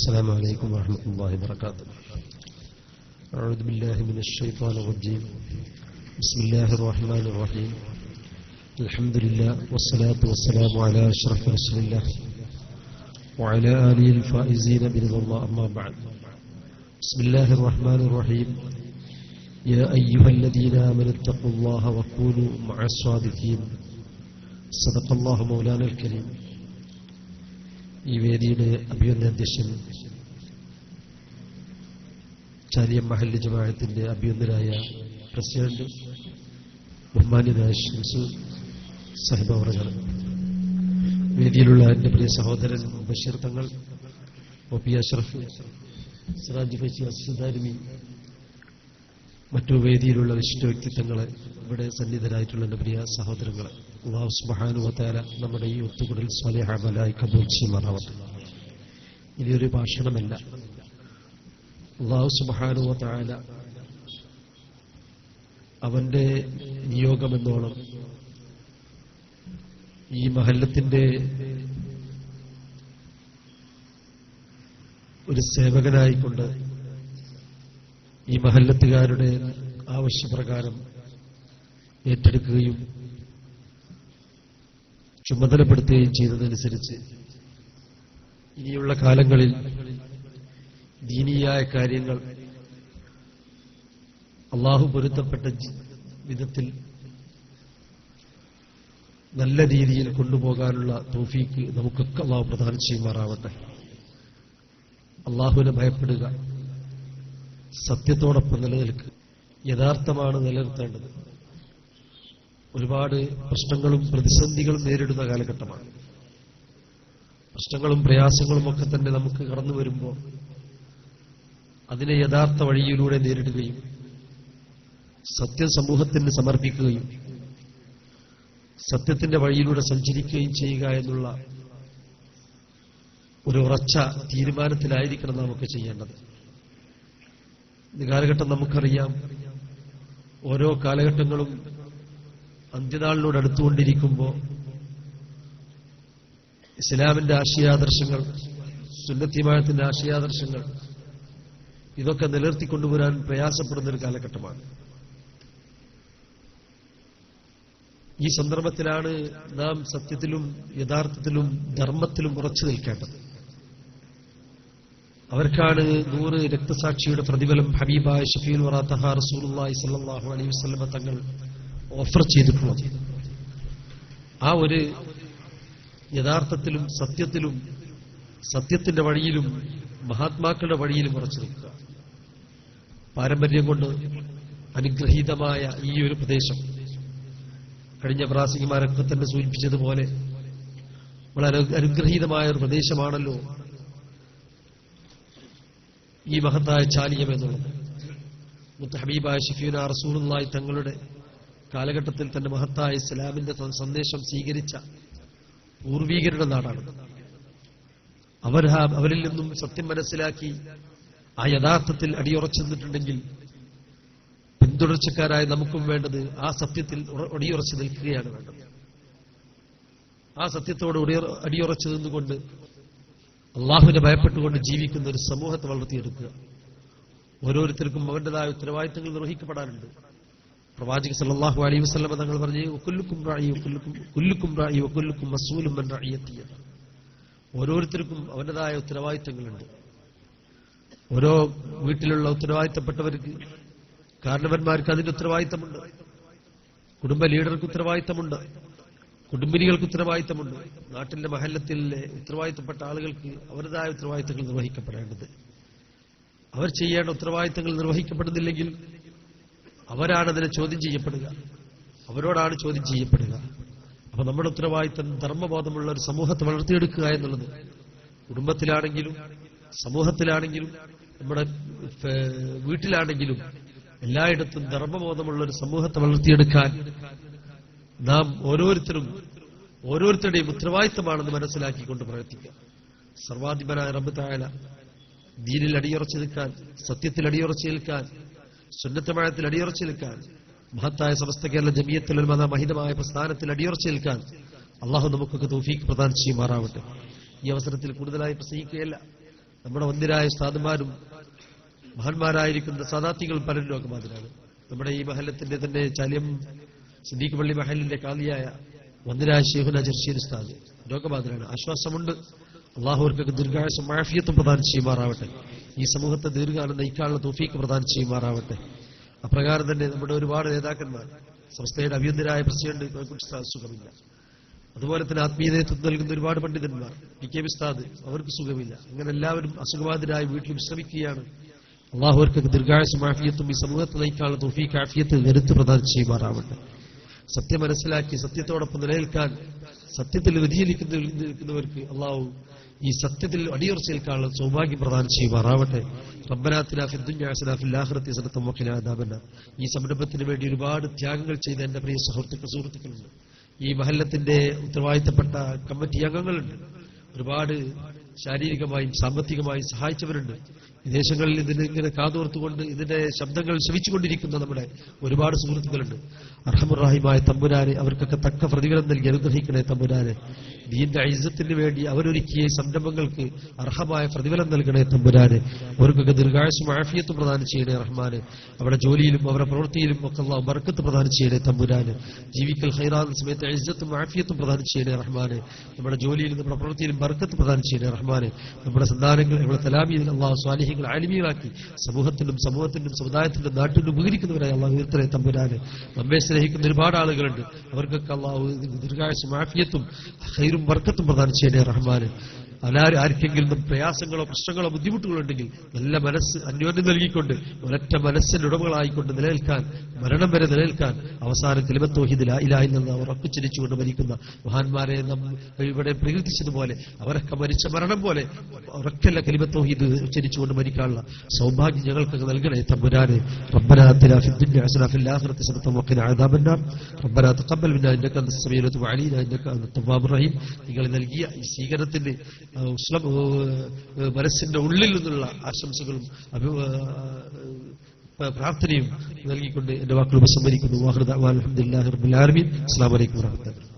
السلام عليكم ورحمة الله وبركاته. أعوذ بالله من الشيطان الرجيم. بسم الله الرحمن الرحيم. الحمد لله والصلاة والسلام على أشرف رسول الله وعلى آله الفائزين برضا الله أما بعد. بسم الله الرحمن الرحيم. يا أيها الذين آمنوا اتقوا الله وكونوا مع الصادقين. صدق الله مولانا الكريم. ഈ വേദിയുടെ അഭിനന്ദ അധ്യക്ഷൻ ചാലിയം മഹല്ല് ജമാഅത്തിന്റെ അഭ്യന്തരായ പ്രസിഡന്റ് ബഹുമാന്യനായ ഷംസു സാഹിബ് അവറുകൾ വേദിയിലുള്ള എന്റെ പ്രിയ സഹോദരൻ ബഷീർ തങ്ങൾ ഒ പി അഷ്റഫ് സിറാജ് ഫൈസി അസുദാരിമി മറ്റു വേദിയിലുള്ള വിശിഷ്ട വ്യക്തിത്വങ്ങളെ ഇവിടെ സന്നിധരായിട്ടുള്ള എന്റെ പ്രിയ സഹോദരങ്ങളെ അള്ളാഹു സുബ്ഹാനുവതആല നമ്മുടെ ഈ ഒത്തുകൂടൽ സ്വലേഹമലായി കബൂൽ ചെയ്യുമാറാവട്ടെ. ഇനിയൊരു ഭാഷണമല്ല. അള്ളാഹു സുബ്ഹാനുവതആല അവന്റെ നിയോഗമെന്നോണം ഈ മഹല്ലത്തിന്റെ ഒരു സേവകനായിക്കൊണ്ട് ഈ മഹല്ലത്തുകാരുടെ ആവശ്യപ്രകാരം ഏറ്റെടുക്കുകയും ചുമതലപ്പെടുത്തുകയും ചെയ്തതനുസരിച്ച് ഇനിയുള്ള കാലങ്ങളിൽ ദീനീയായ കാര്യങ്ങൾ അള്ളാഹു പൊരുത്തപ്പെട്ട വിധത്തിൽ നല്ല രീതിയിൽ കൊണ്ടുപോകാനുള്ള തോഫീക്ക് നമുക്കൊക്കെ അള്ളാഹു പ്രദാനം ചെയ്യുമാറാവട്ടെ. അള്ളാഹുവിനെ ഭയപ്പെടുക. സത്യത്തോടൊപ്പം നിലനിൽക്കുക യഥാർത്ഥമാണ് നിലനിർത്തേണ്ടത്. ഒരുപാട് പ്രശ്നങ്ങളും പ്രതിസന്ധികളും നേരിടുന്ന കാലഘട്ടമാണ്. പ്രശ്നങ്ങളും പ്രയാസങ്ങളും ഒക്കെ തന്നെ നമുക്ക് കടന്നു വരുമ്പോൾ അതിനെ യഥാർത്ഥ വഴിയിലൂടെ നേരിടുകയും സത്യം സമൂഹത്തിന് സമർപ്പിക്കുകയും സത്യത്തിന്റെ വഴിയിലൂടെ സഞ്ചരിക്കുകയും ചെയ്യുക എന്നുള്ള ഒരു ഉറച്ച തീരുമാനത്തിലായിരിക്കണം നമുക്ക് ചെയ്യേണ്ടത്. ഈ കാലഘട്ടം നമുക്കറിയാം. ഓരോ കാലഘട്ടങ്ങളും അന്ത്യനാളിനോട് അടുത്തുകൊണ്ടിരിക്കുമ്പോൾ ഇസ്ലാമിന്റെ ആശയാദർശങ്ങൾ സുന്നത്തിമായത്തിന്റെ ആശയാദർശങ്ങൾ ഇതൊക്കെ നിലനിർത്തിക്കൊണ്ടുവരാൻ പ്രയാസപ്പെടുന്ന ഒരു കാലഘട്ടമാണ്. ഈ സന്ദർഭത്തിലാണ് നാം സത്യത്തിലും യഥാർത്ഥത്തിലും ധർമ്മത്തിലും ഉറച്ചു നിൽക്കേണ്ടത്. അവർക്കാണ് നൂറ് രക്തസാക്ഷിയുടെ പ്രതിഫലം. ഹബീബായ ഷഫീൽ വറാത്തഹ റസൂലുള്ളാഹി സ്വല്ലല്ലാഹു അലൈഹി വസല്ലമ തങ്ങൾ ഓഫർ ചെയ്തിട്ടുള്ളത്. ആ ഒരു യഥാർത്ഥത്തിലും സത്യത്തിലും സത്യത്തിന്റെ വഴിയിലും മഹാത്മാക്കളുടെ വഴിയിലും ഉറച്ചു നിൽക്കുക. പാരമ്പര്യം കൊണ്ട് അനുഗ്രഹീതമായ ഈ ഒരു പ്രദേശം കഴിഞ്ഞ പ്രാസികമാരൊക്കെ തന്നെ സൂചിപ്പിച്ചതുപോലെ വളരെ അനുഗ്രഹീതമായ ഒരു പ്രദേശമാണല്ലോ ഈ മഹത്തായ ചാലിയം എന്നുള്ളത്. മുത്ത ഹബീബായ ഷഫീന റസൂലുള്ളാഹി തങ്ങളുടെ കാലഘട്ടത്തിൽ തന്റെ മഹത്തായ ഇസ്ലാമിന്റെ സന്ദേശം സ്വീകരിച്ച പൂർവീകരുടെ നാടാണ്. അവർ അവരിൽ നിന്നും സത്യം മനസ്സിലാക്കി ആ യഥാർത്ഥത്തിൽ അടിയുറച്ചു നിന്നിട്ടുണ്ടെങ്കിൽ പിന്തുടർച്ചക്കാരായ നമുക്കും വേണ്ടത് ആ സത്യത്തിൽ അടിയുറച്ചു നിൽക്കുകയാണ് വേണ്ടത്. ആ സത്യത്തോട് അടിയുറച്ചു നിന്നുകൊണ്ട് അള്ളാഹുവിനെ ഭയപ്പെട്ടുകൊണ്ട് ജീവിക്കുന്ന ഒരു സമൂഹത്തെ വളർത്തിയെടുക്കുക. ഓരോരുത്തർക്കും അവരുടേതായ ഉത്തരവാദിത്തങ്ങൾ നിർവഹിക്കപ്പെടാനുണ്ട് പ്രവാചക സല്ലല്ലാഹു അലൈഹി വസ്ലമ തങ്ങൾ പറഞ്ഞു ഒക്കുല്ലുക്കും റായി ഒക്കുല്ലുക്കും കുല്ലുക്കും റായി ഒക്കുല്ലുക്കും മസൂലും ഓരോരുത്തർക്കും അവരുടേതായ ഉത്തരവാദിത്തങ്ങളുണ്ട്. ഓരോ വീട്ടിലുള്ള ഉത്തരവാദിത്തപ്പെട്ടവർക്ക് കാരണവന്മാർക്ക് അതിന്റെ ഉത്തരവാദിത്തമുണ്ട്. കുടുംബ ലീഡർക്ക് ഉത്തരവാദിത്തമുണ്ട്. കുടുംബിനികൾക്ക് ഉത്തരവാദിത്തമുണ്ട്. നാട്ടിലെ മഹല്ലത്തിലെ ഉത്തരവാദിത്തപ്പെട്ട ആളുകൾക്ക് അവരുടേതായ ഉത്തരവാദിത്തങ്ങൾ നിർവഹിക്കപ്പെടേണ്ടത്. അവർ ചെയ്യേണ്ട ഉത്തരവാദിത്തങ്ങൾ നിർവഹിക്കപ്പെടുന്നില്ലെങ്കിൽ അവരാണ് അതിനെ ചോദ്യം ചെയ്യപ്പെടുക. അവരോടാണ് ചോദ്യം ചെയ്യപ്പെടുക. അപ്പൊ നമ്മുടെ ഉത്തരവാദിത്തം ധർമ്മബോധമുള്ള ഒരു സമൂഹത്തെ വളർത്തിയെടുക്കുക എന്നുള്ളത്. കുടുംബത്തിലാണെങ്കിലും സമൂഹത്തിലാണെങ്കിലും നമ്മുടെ വീട്ടിലാണെങ്കിലും എല്ലായിടത്തും ധർമ്മബോധമുള്ള ഒരു സമൂഹത്തെ വളർത്തിയെടുക്കാൻ നാം ഓരോരുത്തരും ഓരോരുത്തരുടെയും ഉത്തരവാദിത്തമാണെന്ന് മനസ്സിലാക്കിക്കൊണ്ട് പ്രവർത്തിക്കുക. സർവാധിപനായ റബ്ബ് തായാല ദീനിൽ അടിയുറച്ചു നിൽക്കാൻ സത്യത്തിൽ അടിയുറച്ചു നിൽക്കാൻ സുന്നത്തമഴത്തിൽ അടിയുറച്ചു നിൽക്കാൻ മഹത്തായ സമസ്ത കേരള ജമിയത്തിൽ മത മഹിതമായ പ്രസ്ഥാനത്തിൽ അടിയുറച്ചു നിൽക്കാൻ അള്ളാഹു നമുക്കൊക്കെ തൗഫീഖ് പ്രദാനം ചെയ്യുമാറാവട്ടെ. ഈ അവസരത്തിൽ കൂടുതലായി പ്രസംഗിക്കുകയല്ല. നമ്മുടെ വന്ദിരായ സ്ഥാതുമാരും മഹാന്മാരായിരിക്കുന്ന സാദാത്തികൾ പലരും രോഗബാധിതരാണ് നമ്മുടെ ഈ മഹലത്തിന്റെ തന്നെ ചലിയം സിദ്ദീഖ് പള്ളി മഹലിന്റെ കാലിയായ വന്ദിരായ ഷെയ്ഖുന ജർഷീർ സ്ഥാദ് രോഗബാധിതരാണ് ആശ്വാസമുണ്ട്. അള്ളാഹുവർക്കൊക്കെ ദീർഘായുസം മാഫിയത്വം പ്രദാനം ചെയ്യുമാറാവട്ടെ. ഈ സമൂഹത്തെ ദീർഘകാലം നയിക്കാനുള്ള തോഫീക്ക് പ്രദാനം ചെയ്യുമാറാവട്ടെ. അപ്രകാരം തന്നെ നമ്മുടെ ഒരുപാട് നേതാക്കന്മാർ സംസ്ഥയുടെ അഭ്യന്തരായ പ്രസിഡന്റ് സുഖമില്ല അതുപോലെ തന്നെ ആത്മീയ നേതൃത്വം നൽകുന്ന ഒരുപാട് പണ്ഡിതന്മാർ പി കെ വിസ്താദ് അവർക്ക് സുഖമില്ല. അങ്ങനെ എല്ലാവരും അസുഖബാധിതരായി വീട്ടിൽ വിശ്രമിക്കുകയാണ്. അള്ളാഹുവർക്ക് ദീർഘായുസം ആഫിയത്തും ഈ സമൂഹത്തെ നയിക്കാനുള്ള തോഫീക്ക് ആഫിയത്ത് വരുത്ത് പ്രദാനം ചെയ്യുമാറാവട്ടെ. സത്യം മനസ്സിലാക്കി സത്യത്തോടൊപ്പം നിലനിൽക്കാൻ സത്യത്തിൽ വ്യതിചലിക്കുന്നവർക്ക് അള്ളാഹു ഈ സത്യത്തിൽ അടിയുറച്ചേൽക്കാനുള്ള സൗഭാഗ്യം പ്രദാനം ചെയ്യുമാറാവട്ടെ റബ്ബനാത്തിന ഈ സംരംഭത്തിന് വേണ്ടി ഒരുപാട് ത്യാഗങ്ങൾ ചെയ്ത എന്റെ പ്രിയ സുഹൃത്തുക്കൾ സുഹൃത്തുക്കളുണ്ട്. ഈ മഹല്ലത്തിന്റെ ഉത്തരവാദിത്തപ്പെട്ട കമ്മിറ്റി അംഗങ്ങളുണ്ട്. ഒരുപാട് ശാരീരികമായും സാമ്പത്തികമായും സഹായിച്ചവരുണ്ട്. വിദേശങ്ങളിൽ ഇതിന് ഇങ്ങനെ കാതോർത്തുകൊണ്ട് ഇതിന്റെ ശബ്ദങ്ങൾ ശ്രവിച്ചുകൊണ്ടിരിക്കുന്ന നമ്മുടെ ഒരുപാട് സുഹൃത്തുക്കളുണ്ട്. അർഹമുറാഹിമായ തമ്പുരാനെ അവർക്കൊക്കെ തക്ക പ്രതിഫലം നൽകി അനുഗ്രഹിക്കണേ തമ്പുരാനെ. ദീന്റെ ഐസത്തിന് വേണ്ടി അവരൊരുക്കിയ സംരംഭങ്ങൾക്ക് അർഹമായ പ്രതിഫലം നൽകണേ തമ്പുരാനെ. അവർക്കൊക്കെ ദീർഘായുസും ആഫിയത്തും പ്രദാനം ചെയ്യണേ റഹ്മാന്. അവരുടെ ജോലിയിലും അവരുടെ പ്രവൃത്തിയിലും ഒക്കെ ഉള്ള ബർക്കത്ത് പ്രദാനം ചെയ്യണേ തമ്പുരാന്. ജീവിക്കൽ ഹൈറാൻ സമയത്ത് ഐസത്തും ആഫിയത്തും പ്രദാനം ചെയ്യണേ റഹ്മാന്. നമ്മുടെ ജോലിയിലും നമ്മുടെ പ്രവൃത്തിയിലും ബർക്കത്ത് പ്രദാനം ചെയ്യണേ റഹ്മാന്. നമ്മുടെ സന്താനങ്ങൾ നമ്മുടെ തലാമിയിൽ അള്ളാഹു സ്വാലിഹികൾ ആലിമീയമാക്കി സമൂഹത്തിനും സമൂഹത്തിനും സമുദായത്തിന്റെ നാട്ടിനും ഉപകരിക്കുന്നവരായി അള്ളാഹു ഉയർത്തനെ തമ്പുരാന്. നമ്മെ സ്നേഹിക്കുന്ന ഒരുപാട് ആളുകളുണ്ട്. അവർക്കൊക്കെ അള്ളാഹു ദീർഘായുസും മാഫിയത്തും ഹൈറും വർക്കത്തും പ്രദാനം ചെയ്യണേ റഹ്മാനെ. അലാരും ആർക്കെങ്കിലും പ്രയാസങ്ങളോ പ്രശ്നങ്ങളോ ബുദ്ധിമുട്ടുകളോ ഉണ്ടെങ്കിൽ നല്ല മനസ്സ് അന്യോന്യം നൽകിക്കൊണ്ട് ഒരൊറ്റ മനസ്സിന്റെ ഉടമകളായിക്കൊണ്ട് നിലനിൽക്കാൻ മരണം വരെ നിലനിൽക്കാൻ അവസാനം കിളിമത്തോഹിദിൽ ഇലായില്ലെന്ന് അവർ ഉറപ്പിച്ചിരിച്ചുകൊണ്ട് മരിക്കുന്ന മഹാന്മാരെ നാം ഇവിടെ പ്രകീർത്തിച്ചതുപോലെ അവരൊക്കെ മരിച്ച മരണം പോലെ അവരൊക്കെയല്ല കലിമത്തോഹിദ് ഉച്ചരിച്ചുകൊണ്ട് മരിക്കാനുള്ള സൗഭാഗ്യം ഞങ്ങൾക്ക് നൽകണേ തമ്പുരാനെ ربنا آتنا في الدنيا حسنة في الآخرة حسنة وقنا عذاب النار ربنا تقبل منا إنك أنت السميع العليم وعلينا إنك أنت التواب الرحيم നിങ്ങൾ നൽകിയ ഈ സ്വീകരണത്തിന് ആ, ഉസ്ലം ആ, മനസ്സിന്റെ ഉള്ളിൽ നിന്നുള്ള ആശംസകളും പ്രാർത്ഥനയും നൽകിക്കൊണ്ട് എന്റെ വാക്കുകൾ ഉപസംഹരിക്കുന്നു. അസ്സാം അസ്സലാമു അലൈക്കും വറഹ്മത്തുള്ളാഹി